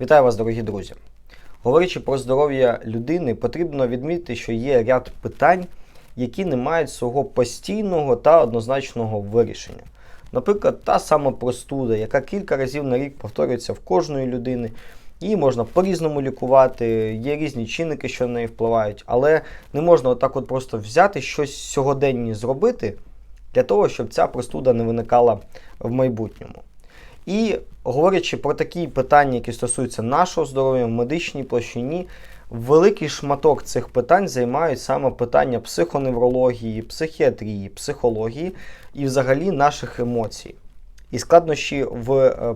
Вітаю вас, дорогі друзі. Говорячи про здоров'я людини, потрібно відмітити, що є ряд питань, які не мають свого постійного та однозначного вирішення. Наприклад, та сама простуда, яка кілька разів на рік повторюється в кожної людини. Її можна по-різному лікувати, є різні чинники, що на неї впливають, але не можна отак от просто взяти щось сьогоденні зробити для того, щоб ця простуда не виникала в майбутньому. І говорячи про такі питання, які стосуються нашого здоров'я в медичній площині, великий шматок цих питань займають саме питання психоневрології, психіатрії, психології і взагалі наших емоцій. І складнощі в е,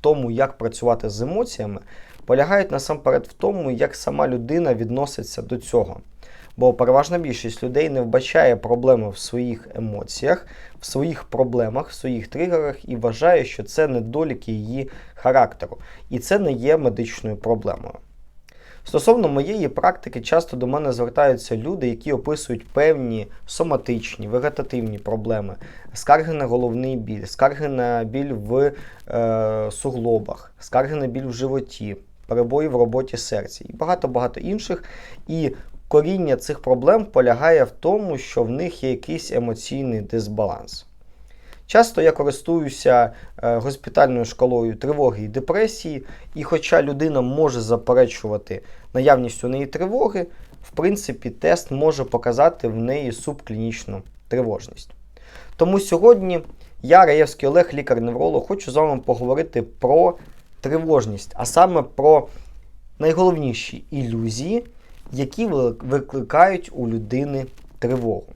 тому, як працювати з емоціями, полягають насамперед в тому, як сама людина відноситься до цього. Бо переважна більшість людей не вбачає проблеми в своїх емоціях, в своїх проблемах, в своїх тригерах і вважає, що це недоліки її характеру. І це не є медичною проблемою. Стосовно моєї практики, часто до мене звертаються люди, які описують певні соматичні, вегетативні проблеми, скарги на головний біль, скарги на біль в е, суглобах, скарги на біль в животі, перебої в роботі серця і багато-багато інших. І коріння цих проблем полягає в тому, що в них є якийсь емоційний дисбаланс. Часто я користуюся е, госпітальною шкалою тривоги і депресії, і хоча людина може заперечувати наявність у неї тривоги, в принципі, тест може показати в неї субклінічну тривожність. Тому сьогодні я, Раєвський Олег, лікар-невролог, хочу з вами поговорити про тривожність, а саме про найголовніші ілюзії, які викликають у людини тривогу.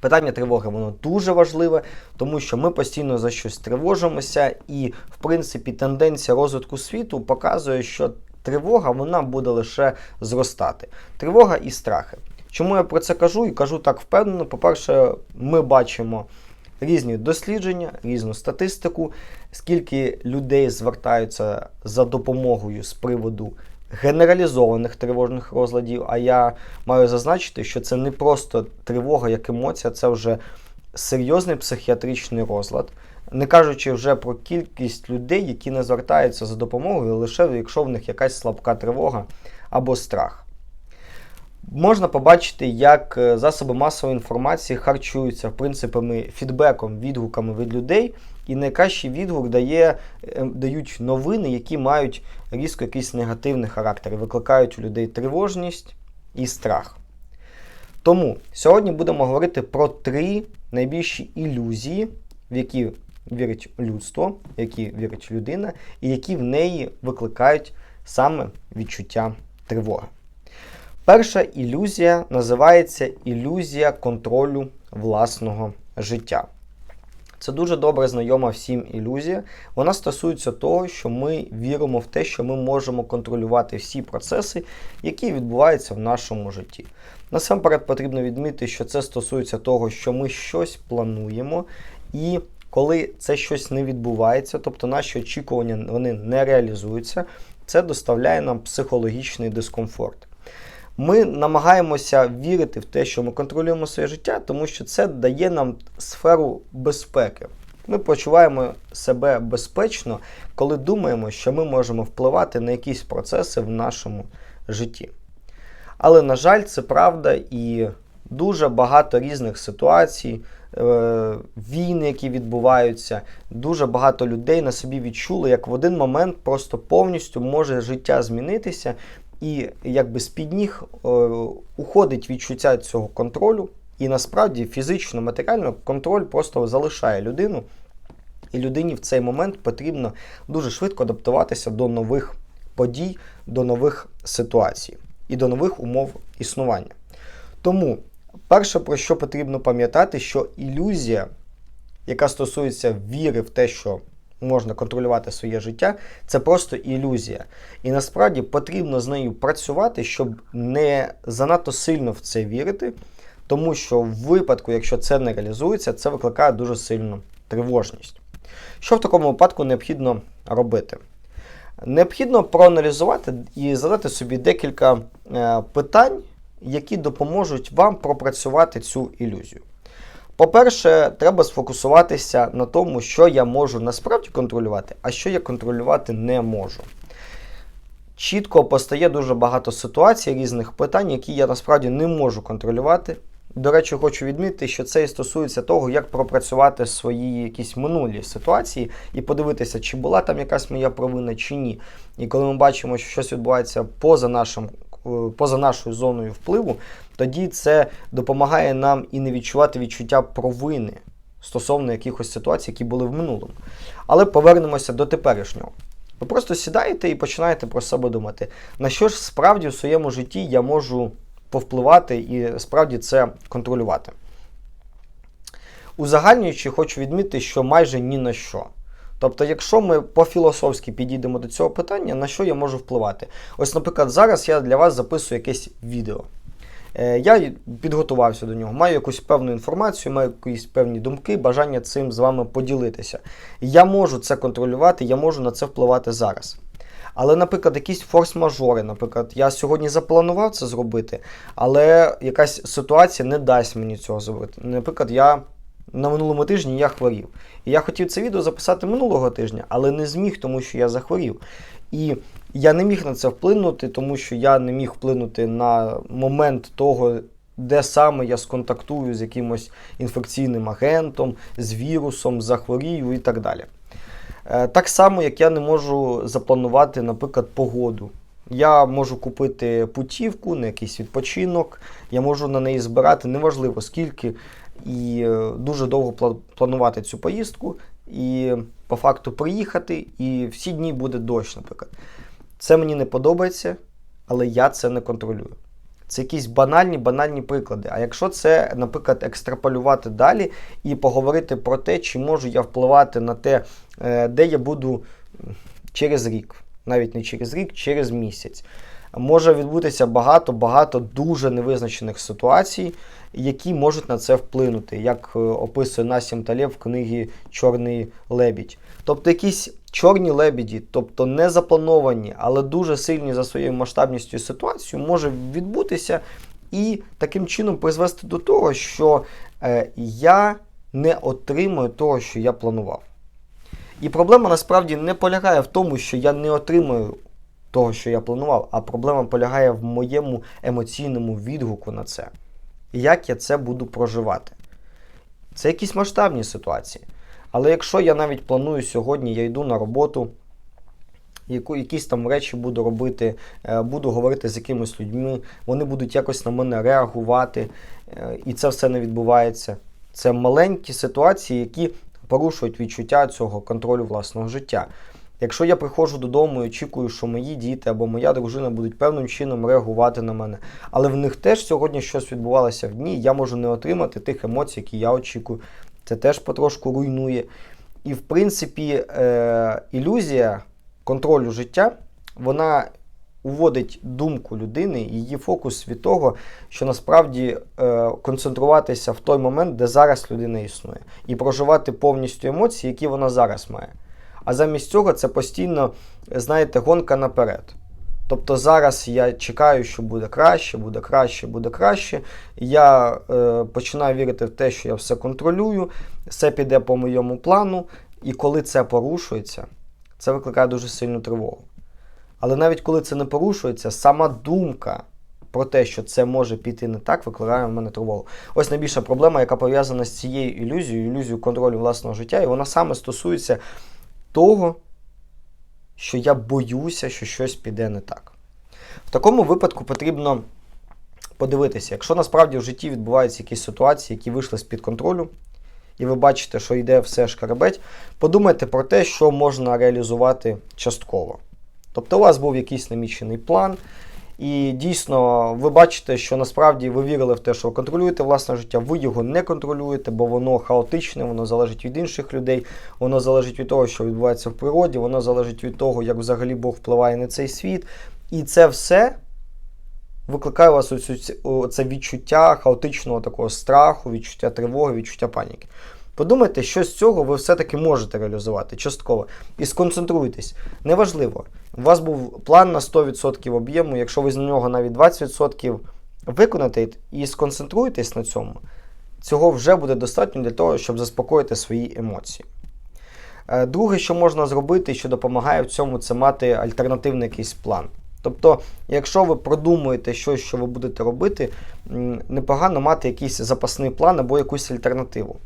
Питання тривоги воно дуже важливе, тому що ми постійно за щось тривожимося, і, в принципі, тенденція розвитку світу показує, що тривога вона буде лише зростати. Тривога і страхи. Чому я про це кажу і кажу так впевнено? По-перше, ми бачимо різні дослідження, різну статистику, скільки людей звертаються за допомогою з приводу генералізованих тривожних розладів. А я маю зазначити, що це не просто тривога як емоція, це вже серйозний психіатричний розлад. Не кажучи вже про кількість людей, які не звертаються за допомогою, лише якщо в них якась слабка тривога або страх. Можна побачити, як е, засоби масової інформації харчуються принципами фідбеком, відгуками від людей, і найкращий відгук дає, е, дають новини, які мають різко якийсь негативний характер, і викликають у людей тривожність і страх. Тому сьогодні будемо говорити про три найбільші ілюзії, в які вірить людство, в які вірить людина, і які в неї викликають саме відчуття тривоги. Перша ілюзія називається ілюзія контролю власного життя. Це дуже добре знайома всім ілюзія. Вона стосується того, що ми віримо в те, що ми можемо контролювати всі процеси, які відбуваються в нашому житті. Насамперед потрібно відмітити, що це стосується того, що ми щось плануємо, і коли це щось не відбувається, тобто наші очікування вони не реалізуються, це доставляє нам психологічний дискомфорт. Ми намагаємося вірити в те, що ми контролюємо своє життя, тому що це дає нам сферу безпеки. Ми почуваємо себе безпечно, коли думаємо, що ми можемо впливати на якісь процеси в нашому житті. Але, на жаль, це правда і дуже багато різних ситуацій, е, війни, які відбуваються, дуже багато людей на собі відчули, як в один момент просто повністю може життя змінитися, і якби з-під ніг е, уходить відчуття цього контролю, і насправді фізично, матеріально контроль просто залишає людину, і людині в цей момент потрібно дуже швидко адаптуватися до нових подій, до нових ситуацій і до нових умов існування. Тому, перше, про що потрібно пам'ятати, що ілюзія, яка стосується віри в те, що можна контролювати своє життя, це просто ілюзія. І насправді потрібно з нею працювати, щоб не занадто сильно в це вірити, тому що в випадку, якщо це не реалізується, це викликає дуже сильну тривожність. Що в такому випадку необхідно робити? Необхідно проаналізувати і задати собі декілька е, питань, які допоможуть вам пропрацювати цю ілюзію. По-перше, треба сфокусуватися на тому, що я можу насправді контролювати, а що я контролювати не можу. чітко постає дуже багато ситуацій, різних питань, які я насправді не можу контролювати. До речі, хочу відмітити, що це і стосується того, як пропрацювати свої якісь минулі ситуації і подивитися, чи була там якась моя провина, чи ні. І коли ми бачимо, що щось відбувається поза нашим, е, поза нашою зоною впливу, тоді це допомагає нам і не відчувати відчуття провини стосовно якихось ситуацій, які були в минулому. Але повернемося до теперішнього. Ви просто сідаєте і починаєте про себе думати, на що ж справді в своєму житті я можу повпливати і справді це контролювати. Узагальнюючи, хочу відмітити, що майже ні на що. Тобто, якщо ми по-філософськи підійдемо до цього питання, на що я можу впливати? Ось, наприклад, зараз я для вас записую якесь відео. Е, Я підготувався до нього, маю якусь певну інформацію, маю якісь певні думки, бажання цим з вами поділитися. Я можу це контролювати, я можу на це впливати зараз. Але, наприклад, якісь форс-мажори, наприклад, я сьогодні запланував це зробити, але якась ситуація не дасть мені цього зробити. Наприклад, я на минулому тижні я хворів. І я хотів це відео записати минулого тижня, але не зміг, тому що я захворів. І я не міг на це вплинути, тому що я не міг вплинути на момент того, де саме я сконтактую з якимось інфекційним агентом, з вірусом, захворію і так далі. Е, Так само, як я не можу запланувати, наприклад, погоду. Я можу купити путівку на якийсь відпочинок, я можу на неї збирати, неважливо скільки, і е, дуже довго планувати цю поїздку, і по факту приїхати, і всі дні буде дощ, наприклад. Це мені не подобається, але я це не контролюю. Це якісь банальні, банальні приклади. А якщо це, наприклад, екстраполювати далі і поговорити про те, чи можу я впливати на те, е, де я буду через рік, навіть не через рік, через місяць. Може відбутися багато-багато дуже невизначених ситуацій, які можуть на це вплинути, як е, описує Насім Талєв в книгі Чорний лебідь. Тобто якісь чорні лебіді, тобто не заплановані, але дуже сильні за своєю масштабністю ситуацію, може відбутися і таким чином призвести до того, що е, я не отримую того, що я планував. І проблема насправді не полягає в тому, що я не отримую того, що я планував, а проблема полягає в моєму емоційному відгуку на це. Як я це буду проживати? Це якісь масштабні ситуації. Але якщо я навіть планую сьогодні, я йду на роботу, яку, якісь там речі буду робити, е, буду говорити з якимись людьми, вони будуть якось на мене реагувати, е, і це все не відбувається. Це маленькі ситуації, які порушують відчуття цього контролю власного життя. Якщо я приходжу додому і очікую, що мої діти або моя дружина будуть певним чином реагувати на мене, але в них теж сьогодні щось відбувалося в дні, я можу не отримати тих емоцій, які я очікую. Це теж потрошку руйнує. І в принципі, е, ілюзія контролю життя, вона уводить думку людини, її фокус від того, що насправді е, концентруватися в той момент, де зараз людина існує, і проживати повністю емоції, які вона зараз має. А замість цього це постійно, знаєте, гонка наперед. Тобто зараз я чекаю, що буде краще, буде краще, буде краще. Я е, починаю вірити в те, що я все контролюю, все піде по моєму плану, і коли це порушується, це викликає дуже сильну тривогу. Але навіть коли це не порушується, сама думка про те, що це може піти не так, викликає в мене тривогу. Ось найбільша проблема, яка пов'язана з цією ілюзією, ілюзією контролю власного життя, і вона саме стосується того, що я боюся, що щось піде не так. В такому випадку потрібно подивитися, якщо насправді в житті відбуваються якісь ситуації, які вийшли з-під контролю, і ви бачите, що йде все шкарабеть, подумайте про те, що можна реалізувати частково. Тобто у вас був якийсь намічений план, і дійсно ви бачите, що насправді ви вірили в те, що ви контролюєте власне життя, ви його не контролюєте, бо воно хаотичне, воно залежить від інших людей, воно залежить від того, що відбувається в природі, воно залежить від того, як взагалі Бог впливає на цей світ. І це все викликає у вас оцю, це відчуття хаотичного такого страху, відчуття тривоги, відчуття паніки. Подумайте, що з цього ви все-таки можете реалізувати частково. І сконцентруйтесь. Неважливо, у вас був план на 100% об'єму, якщо ви з нього навіть 20% виконаєте і сконцентруєтесь на цьому, цього вже буде достатньо для того, щоб заспокоїти свої емоції. Е, Друге, що можна зробити, що допомагає в цьому, це мати альтернативний якийсь план. Тобто, якщо ви продумуєте щось, що ви будете робити, непогано мати якийсь запасний план або якусь альтернативу.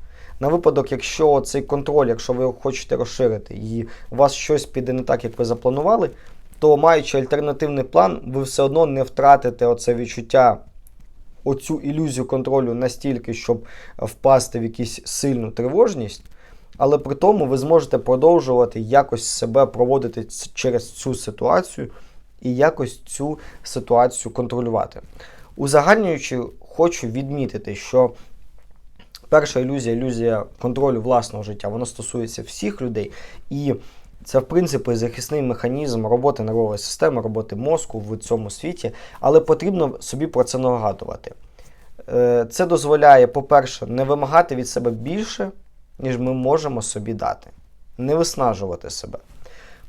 На випадок, якщо цей контроль, якщо ви хочете розширити, і у вас щось піде не так, як ви запланували, то маючи альтернативний план, ви все одно не втратите оце відчуття, оцю ілюзію контролю настільки, щоб впасти в якусь сильну тривожність. Але при тому ви зможете продовжувати якось себе проводити через цю ситуацію і якось цю ситуацію контролювати. Узагальнюючи, хочу відмітити, що перша ілюзія ілюзія контролю власного життя, вона стосується всіх людей. І це, в принципі, захисний механізм роботи нервової системи, роботи мозку в цьому світі, але потрібно собі про це нагадувати. Е, Це дозволяє, по-перше, не вимагати від себе більше, ніж ми можемо собі дати, не виснажувати себе.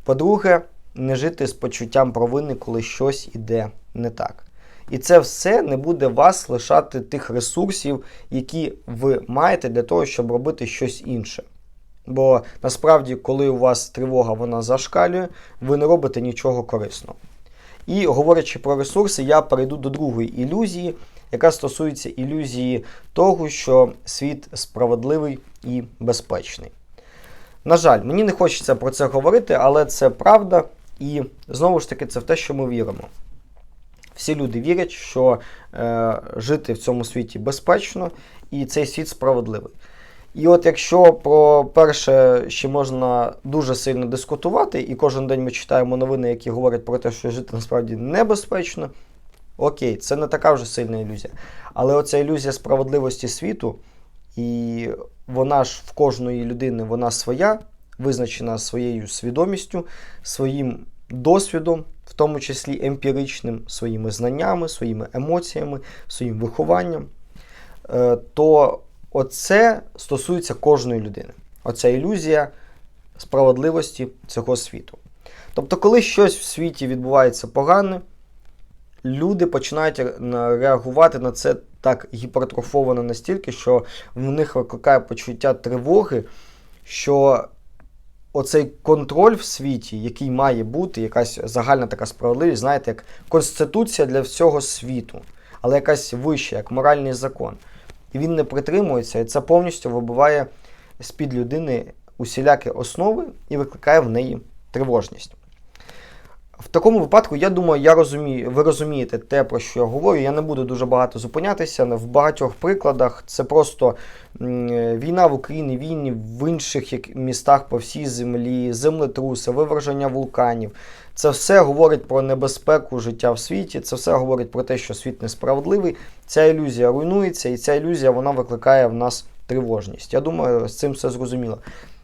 По-друге, не жити з почуттям провини, коли щось іде не так. І це все не буде вас лишати тих ресурсів, які ви маєте для того, щоб робити щось інше. Бо насправді, коли у вас тривога вона зашкалює, ви не робите нічого корисного. І говорячи про ресурси, я перейду до другої ілюзії, яка стосується ілюзії того, що світ справедливий і безпечний. На жаль, мені не хочеться про це говорити, але це правда, і знову ж таки, це в те, що ми віримо. Всі люди вірять, що е, жити в цьому світі безпечно і цей світ справедливий. І от якщо про перше ще можна дуже сильно дискутувати, і кожен день ми читаємо новини, які говорять про те, що жити насправді небезпечно, окей, це не така вже сильна ілюзія. Але оця ілюзія справедливості світу, і вона ж в кожної людини вона своя, визначена своєю свідомістю, своїм досвідом, тому числі емпіричним, своїми знаннями, своїми емоціями, своїм вихованням, е, то оце стосується кожної людини. Оця ілюзія справедливості цього світу. Тобто, коли щось в світі відбувається погане, люди починають реагувати на це так гіпертрофовано настільки, що в них викликає почуття тривоги, що оцей контроль в світі, який має бути, якась загальна така справедливість, знаєте, як конституція для всього світу, але якась вища, як моральний закон. І він не притримується, і це повністю вибиває з-під людини усілякі основи і викликає в неї тривожність. В такому випадку, я думаю, я розумію, ви розумієте те, про що я говорю. Я не буду дуже багато зупинятися. В багатьох прикладах це просто війна в Україні, війни в інших містах по всій землі, землетруси, виверження вулканів. Це все говорить про небезпеку життя в світі. Це все говорить про те, що світ несправедливий. Ця ілюзія руйнується, і ця ілюзія вона викликає в нас тривожність. Я думаю, з цим все зрозуміло.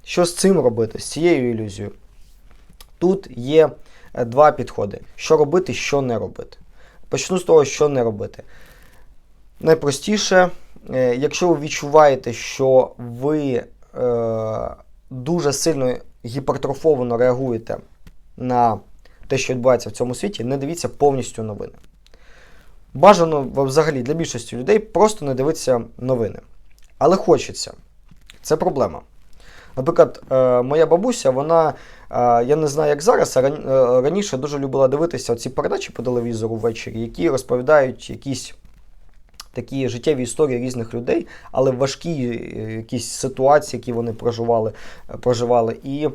Що з цим робити, з цією ілюзією? Тут є два підходи: що робити, що не робити. Почну з того, що не робити. Найпростіше, е, якщо ви відчуваєте, що ви е, дуже сильно гіпертрофовано реагуєте на те, що відбувається в цьому світі, не дивіться повністю новини. Бажано взагалі для більшості людей просто не дивитися новини. Але хочеться. Це проблема. Наприклад, е, моя бабуся, вона, е, я не знаю, як зараз, а е, раніше дуже любила дивитися ці передачі по телевізору ввечері, які розповідають якісь такі життєві історії різних людей, але важкі е, якісь ситуації, які вони проживали. е, проживали. І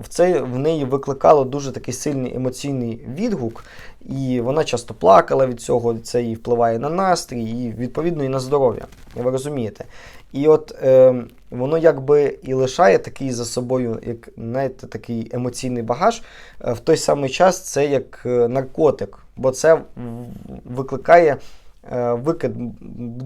в, це, в неї викликало дуже такий сильний емоційний відгук, і вона часто плакала від цього, це їй впливає на настрій, і відповідно і на здоров'я. Ви розумієте? І от е, воно якби і лишає такий за собою, як знаєте, такий емоційний багаж. Е, В той самий час це як е, наркотик, бо це викликає е, викид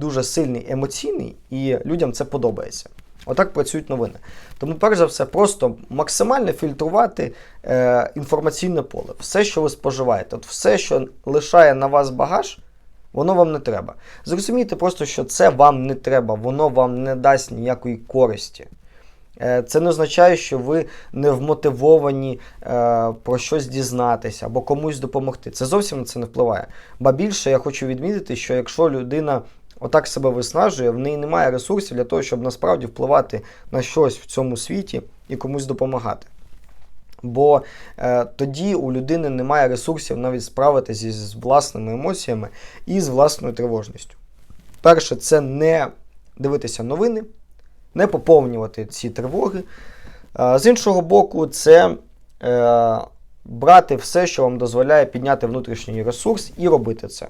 дуже сильний емоційний, і людям це подобається. Отак працюють новини. Тому, перш за все, просто максимально фільтрувати е, інформаційне поле. Все, що ви споживаєте, от все, що лишає на вас багаж, воно вам не треба. Зрозумійте просто, що це вам не треба, воно вам не дасть ніякої користі. Е, Це не означає, що ви не вмотивовані е, про щось дізнатися або комусь допомогти. Це зовсім на це не впливає. Ба більше я хочу відмітити, що якщо людина отак себе виснажує, в неї немає ресурсів для того, щоб насправді впливати на щось в цьому світі і комусь допомагати. Бо е, тоді у людини немає ресурсів навіть справитися з власними емоціями і з власною тривожністю. Перше, це не дивитися новини, не поповнювати ці тривоги. Е, з іншого боку, це е, брати все, що вам дозволяє підняти внутрішній ресурс, і робити це.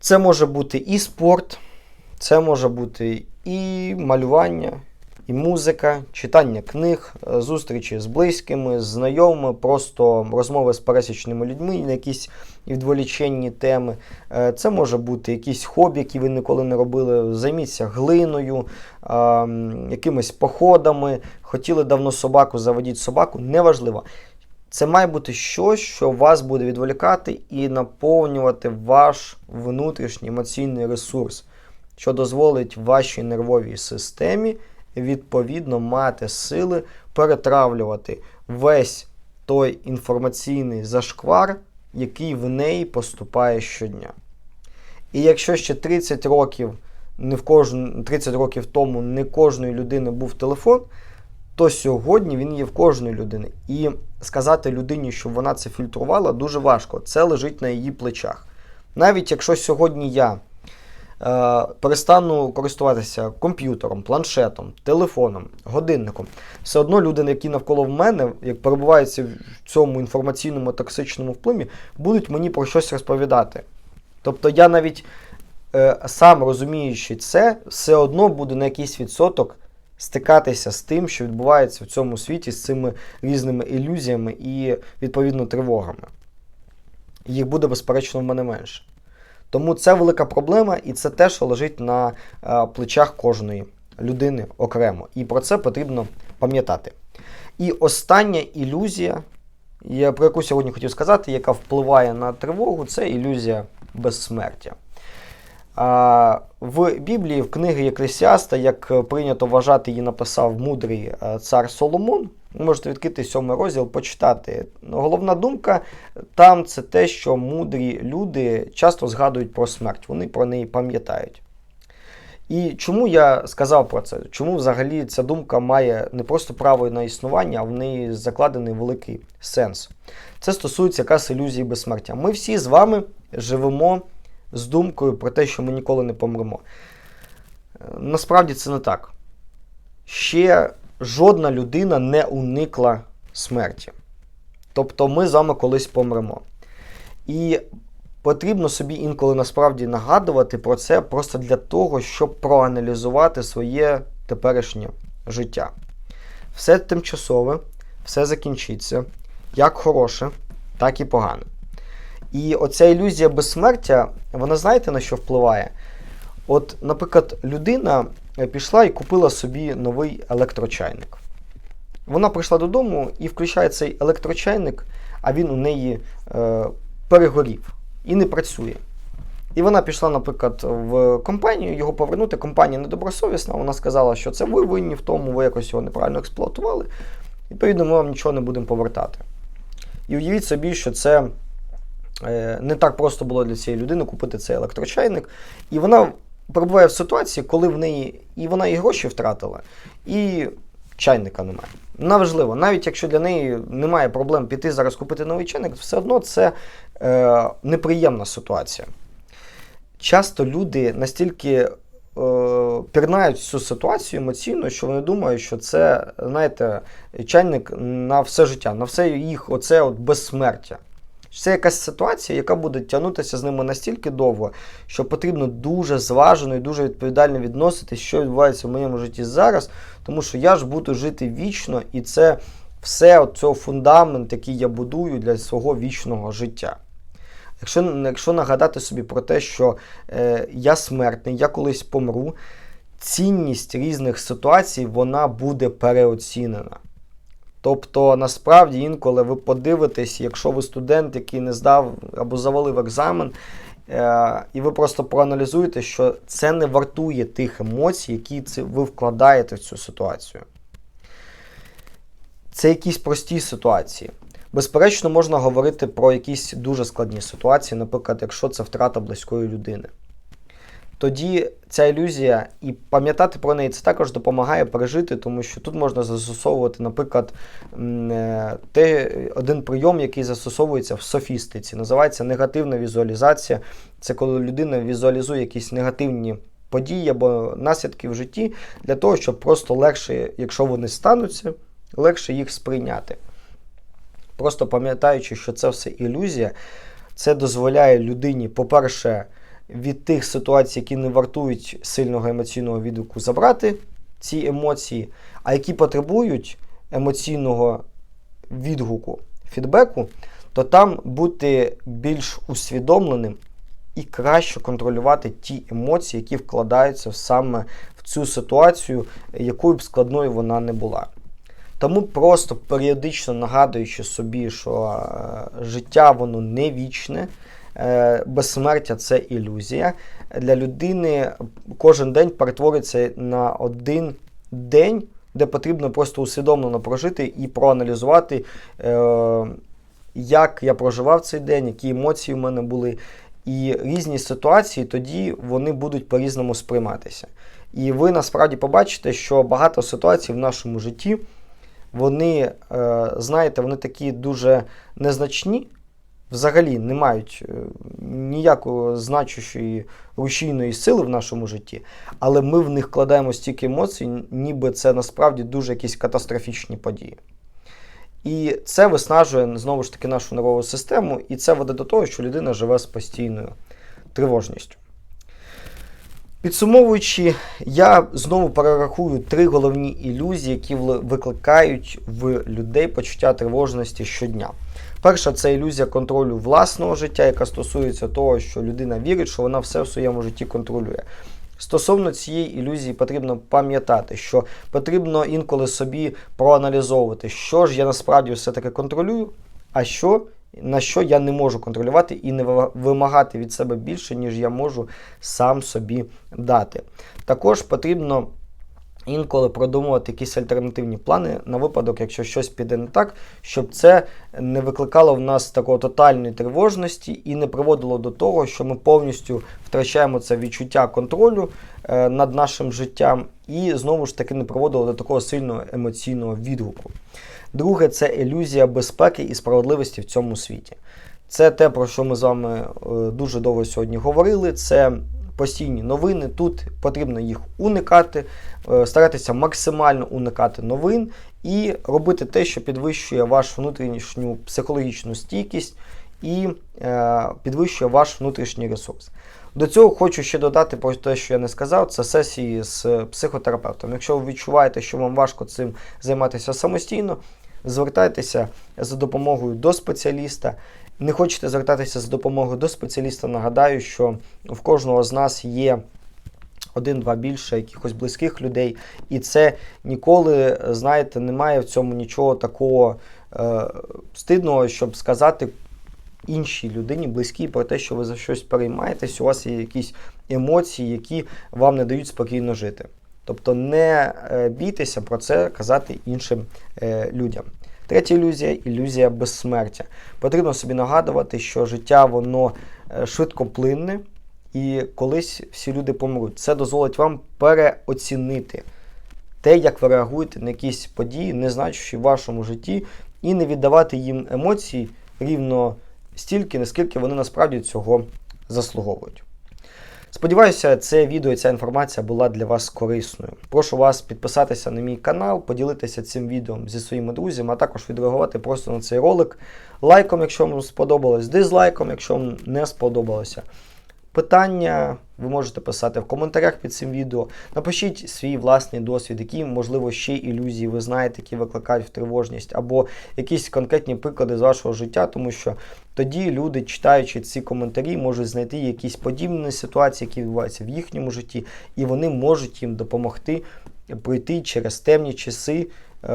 Це може бути і спорт, це може бути і малювання, і музика, читання книг, е, зустрічі з близькими, з знайомими, просто розмови з пересічними людьми на якісь відволіченні теми. Е, це може бути якісь хобі, які ви ніколи не робили. Займіться глиною, якимись походами, хотіли давно собаку, заведіть собаку, неважливо. Це має бути щось, що вас буде відволікати і наповнювати ваш внутрішній емоційний ресурс, що дозволить вашій нервовій системі відповідно мати сили перетравлювати весь той інформаційний зашквар, який в неї поступає щодня. І якщо ще 30 років не в кожн... 30 років тому не кожної людини був телефон, то сьогодні він є в кожної людини. І сказати людині, щоб вона це фільтрувала, дуже важко. Це лежить на її плечах. Навіть якщо сьогодні я перестану користуватися комп'ютером, планшетом, телефоном, годинником, все одно люди, які навколо в мене, як перебуваються в цьому інформаційному токсичному впливі, будуть мені про щось розповідати. Тобто я навіть е, сам розуміючи це, все одно буду на якийсь відсоток стикатися з тим, що відбувається в цьому світі, з цими різними ілюзіями і, відповідно, тривогами. Їх буде, безперечно, в мене менше. Тому це велика проблема, і це те, що лежить на е, плечах кожної людини окремо. І про це потрібно пам'ятати. І остання ілюзія, про яку сьогодні хотів сказати, яка впливає на тривогу, це ілюзія безсмертя. В Біблії, в книги Єклесіаста, як прийнято вважати, її написав мудрий е, цар Соломон. Можете відкрити сьомий розділ, почитати. Головна думка там це те, що мудрі люди часто згадують про смерть, вони про неї пам'ятають. І чому я сказав про це? Чому взагалі ця думка має не просто право на існування, а в неї закладений великий сенс? Це стосується якраз ілюзії безсмертя. Ми всі з вами живемо з думкою про те, що ми ніколи не помремо. Е, насправді це не так. Ще жодна людина не уникла смерті. Тобто ми з вами колись помремо. І потрібно собі інколи насправді нагадувати про це просто для того, щоб проаналізувати своє теперішнє життя. Все тимчасове, все закінчиться, як хороше, так і погане. І оця ілюзія безсмертя, вона знаєте на що впливає? От, наприклад, людина е, пішла і купила собі новий електрочайник. Вона прийшла додому і включає цей електрочайник, а він у неї е, перегорів і не працює. І вона пішла, наприклад, в компанію його повернути. Компанія недобросовісна. Вона сказала, що це ви винні в тому, ви якось його неправильно експлуатували. Відповідно, ми вам нічого не будемо повертати. І уявіть собі, що це Е, не так просто було для цієї людини купити цей електрочайник. І вона перебуває в ситуації, коли в неї і вона і гроші втратила, і чайника немає. Наважливо, навіть якщо для неї немає проблем піти зараз купити новий чайник, все одно це е, неприємна ситуація. Часто люди настільки е, пірнають цю ситуацію емоційно, що вони думають, що це, знаєте, чайник на все життя, на все їх оце от безсмертя. Це якась ситуація, яка буде тягнутися з ними настільки довго, що потрібно дуже зважено і дуже відповідально відноситись, що відбувається в моєму житті зараз, тому що я ж буду жити вічно, і це все цього фундамент, який я будую для свого вічного життя. Якщо якщо нагадати собі про те, що е, я смертний, я колись помру, цінність різних ситуацій вона буде переоцінена. Тобто, насправді, інколи ви подивитесь, якщо ви студент, який не здав або завалив екзамен, е і ви просто проаналізуєте, що це не вартує тих емоцій, які ви вкладаєте в цю ситуацію. Це якісь прості ситуації. Безперечно, можна говорити про якісь дуже складні ситуації, наприклад, якщо це втрата близької людини. Тоді ця ілюзія і пам'ятати про неї це також допомагає пережити, тому що тут можна застосовувати, наприклад, е, те, один прийом, який застосовується в софістиці, називається негативна візуалізація. Це коли людина візуалізує якісь негативні події або наслідки в житті для того, щоб просто легше, якщо вони стануться, легше їх сприйняти. Просто пам'ятаючи, що це все ілюзія, це дозволяє людині, по-перше, від тих ситуацій, які не вартують сильного емоційного відгуку, забрати ці емоції, а які потребують емоційного відгуку, фідбеку, то там бути більш усвідомленим і краще контролювати ті емоції, які вкладаються саме в цю ситуацію, якою б складною вона не була. Тому просто періодично нагадуючи собі, що е, життя воно не вічне, безсмертя це ілюзія. Для людини кожен день перетвориться на один день, де потрібно просто усвідомлено прожити і проаналізувати, е, як я проживав цей день, які емоції в мене були. І різні ситуації тоді вони будуть по-різному сприйматися. І ви насправді побачите, що багато ситуацій в нашому житті вони, е, знаєте, вони такі дуже незначні, взагалі не мають е, ніякої значущої рушійної сили в нашому житті, але ми в них вкладаємо стільки емоцій, ніби це насправді дуже якісь катастрофічні події. І це виснажує знову ж таки нашу нервову систему, і це веде до того, що людина живе з постійною тривожністю. Підсумовуючи, я знову перерахую три головні ілюзії, які викликають в людей почуття тривожності щодня. Перша це ілюзія контролю власного життя, яка стосується того, що людина вірить, що вона все в своєму житті контролює. Стосовно цієї ілюзії потрібно пам'ятати, що потрібно інколи собі проаналізовувати, що ж я насправді все-таки контролюю, а що на що я не можу контролювати і не вимагати від себе більше, ніж я можу сам собі дати. Також потрібно. Інколи продумувати якісь альтернативні плани на випадок, якщо щось піде не так, щоб це не викликало в нас такої тотальної тривожності і не приводило до того, що ми повністю втрачаємо це відчуття контролю е, над нашим життям, і знову ж таки не приводило до такого сильного емоційного відгуку. Друге, це ілюзія безпеки і справедливості в цьому світі. Це те, про що ми з вами е, дуже довго сьогодні говорили. Це постійні новини. Тут потрібно їх уникати, е, старатися максимально уникати новин і робити те, що підвищує вашу внутрішню психологічну стійкість і е, підвищує ваш внутрішній ресурс. До цього хочу ще додати про те, що я не сказав, це сесії з психотерапевтом. Якщо ви відчуваєте, що вам важко цим займатися самостійно, звертайтеся за допомогою до спеціаліста. Не хочете звертатися за допомогою до спеціаліста, нагадаю, що в кожного з нас є один-два більше якихось близьких людей, і це ніколи, знаєте, немає в цьому нічого такого е, стидного, щоб сказати іншій людині, близькій, про те, що ви за щось переймаєтесь, у вас є якісь емоції, які вам не дають спокійно жити. Тобто не е, бійтеся про це казати іншим е, людям. Третя ілюзія ілюзія безсмертя. Потрібно собі нагадувати, що життя воно е, швидкоплинне, і колись всі люди помруть. Це дозволить вам переоцінити те, як ви реагуєте на якісь події, незначущі в вашому житті, і не віддавати їм емоцій рівно стільки, наскільки вони насправді цього заслуговують. Сподіваюся, це відео і ця інформація була для вас корисною. Прошу вас підписатися на мій канал, поділитися цим відео зі своїми друзями, а також відреагувати просто на цей ролик лайком, якщо вам сподобалось, дизлайком, якщо вам не сподобалося. Питання ви можете писати в коментарях під цим відео. Напишіть свій власний досвід, які, можливо, ще ілюзії ви знаєте, які викликають в тривожність, або якісь конкретні приклади з вашого життя, тому що тоді люди, читаючи ці коментарі, можуть знайти якісь подібні ситуації, які відбуваються в їхньому житті, і вони можуть їм допомогти пройти через темні часи е,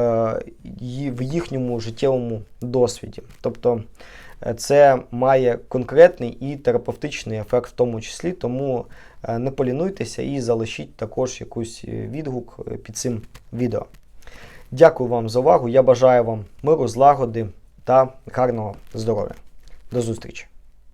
в їхньому життєвому досвіді. Тобто це має конкретний і терапевтичний ефект в тому числі, тому е, не полінуйтеся і залишіть також якийсь е, відгук е, під цим відео. Дякую вам за увагу. Я бажаю вам миру, злагоди та гарного здоров'я. До зустрічі!